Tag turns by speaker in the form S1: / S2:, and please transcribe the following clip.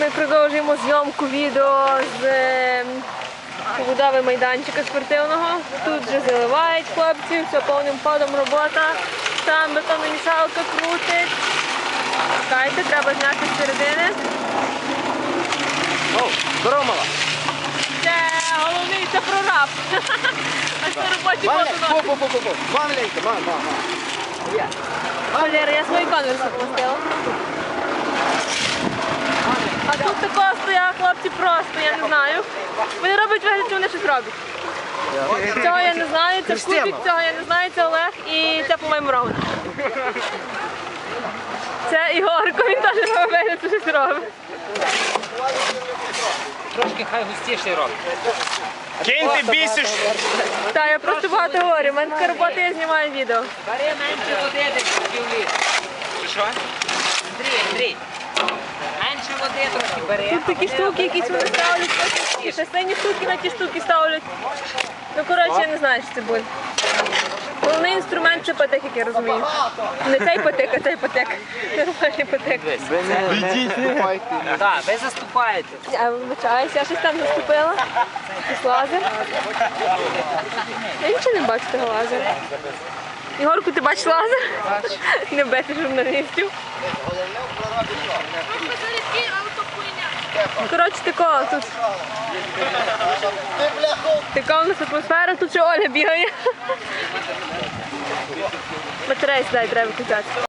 S1: Ми продовжуємо зйомку відео з ем, побудови майданчика спортивного. Тут вже заливають хлопці, все повним ходом робота. Там бетономішалка крутить. Чекайте, треба зняти з середини.
S2: О, здорово, мала.
S1: Це головний, це прораб. А це робочий
S2: Маленька,
S1: фото.
S2: фу, фу, фу, фу. Маленька, ма, ма, ма.
S1: Валера, я свої конверси пустила. А тут такого стоять хлопці просто, я не знаю. Вони роблять вигляд, що вони щось роблять. Цього я не знаю, це. Кубік, цього я не знаю, це Олег і це, по-моєму, Роман. Це Ігорко, він теж робить вигляд, що щось робить.
S3: Трошки хай густіше робить.
S2: Кінь ти бісиш.
S1: Так, я просто багато говорю, у мене така робота, я знімаю відео.
S3: Бери менше води, десь півлітра. Що? Андрій, Андрій. Менше води трохи бери.
S1: Тут такі штуки, якісь вони ставлять, і ще сині штуки на ті штуки ставлять. Ну, коротше, я не знаю, що це буде. Головний інструмент це патик, як я розумію. Не цей патик, а цей патик. Нормальний патик.
S3: Так, ви заступаєте.
S1: Я вибачаюся, я щось там заступила. Якийсь лазер. Я нічого не бачу того лазера. Ігорку, ти бачиш лазер? Не бити журналістів. Коротше, такого тут. Така у нас атмосфера, тут ще Оля бігає. Батареї сюди треба включати.